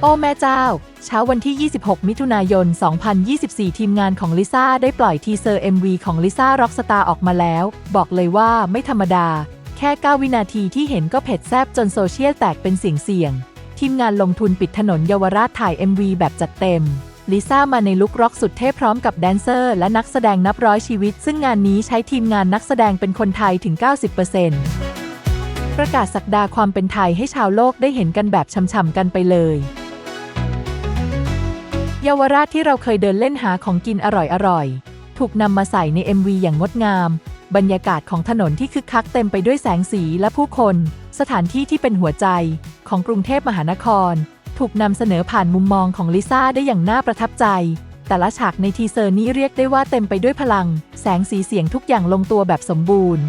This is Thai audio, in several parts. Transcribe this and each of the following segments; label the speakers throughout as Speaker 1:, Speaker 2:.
Speaker 1: โอ้แม่เจ้า เช้าวันที่ 26 มิถุนายน 2024 ทีมงานของลิซ่าได้ปล่อยทีเซอร์ MV ของลิซ่าร็อกสตาร์ออกมาแล้ว บอกเลยว่าไม่ธรรมดา แค่ 9 วินาทีที่เห็นก็เผ็ดแซบจนโซเชียลแตกเป็นเสียงเสียง ทีมงานลงทุนปิดถนนเยาวราชถ่าย MV แบบจัดเต็มลิซ่ามาในลุคร็อกสุดเท่พร้อมกับแดนเซอร์ และนักแสดงนับร้อยชีวิต ซึ่งงานนี้ใช้ทีมงานนักแสดงเป็นคนไทยถึง 90% ประกาศสักดาความเป็นไทยให้ชาวโลกได้เห็นกันแบบช่ำๆกันไปเลยเยาวราชที่เราเคยเดินเล่นหาของกินอร่อยๆ ถูกนำมาใส่ใน MV อย่างงดงาม บรรยากาศของถนนที่คึกคักเต็มไปด้วยแสงสีและผู้คน สถานที่ที่เป็นหัวใจ ของกรุงเทพมหานคร ถูกนำเสนอผ่านมุมมองของลิซ่าได้อย่างน่าประทับใจ แต่ละฉากในทีเซอร์นี้เรียกได้ว่าเต็มไปด้วยพลัง แสงสีเสียงทุกอย่างลงตัวแบบสมบูรณ์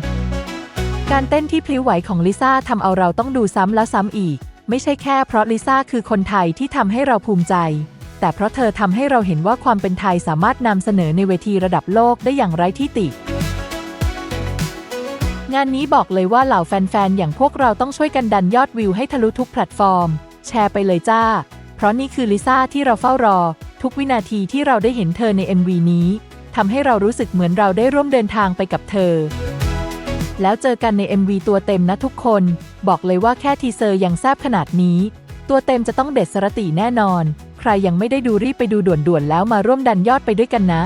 Speaker 1: การเต้นที่พลิ้วไหวของลิซ่าทำเอาเราต้องดูซ้ำแล้วซ้ำอีก ไม่ใช่แค่เพราะลิซ่าคือคนไทยที่ทำให้เราภูมิใจ แต่เพราะเธอทำให้เราเห็นว่าความเป็นไทยสามารถนำเสนอในเวทีระดับโลกได้อย่างไร้ที่ติ งานนี้บอกเลยว่าเหล่าแฟนๆ อย่างพวกเราต้องช่วยกันดันยอดวิวให้ทะลุทุกแพลตฟอร์ม แชร์ไปเลยจ้า เพราะนี่คือลิซ่าที่เราเฝ้ารอ ทุกวินาทีที่เราได้เห็นเธอใน MV นี้ทำให้เรารู้สึกเหมือนเราได้ร่วมเดินทางไปกับเธอ แล้วเจอกันใน MV ตัวเต็มนะทุกคน บอกเลยว่าแค่ทีเซอร์ยังแซบขนาดนี้ ตัวเต็มจะต้องเด็ดสรติแน่นอน ใครยังไม่ได้ดูรีบไปดูด่วนๆ แล้วมาร่วมดันยอดไปด้วยกันนะ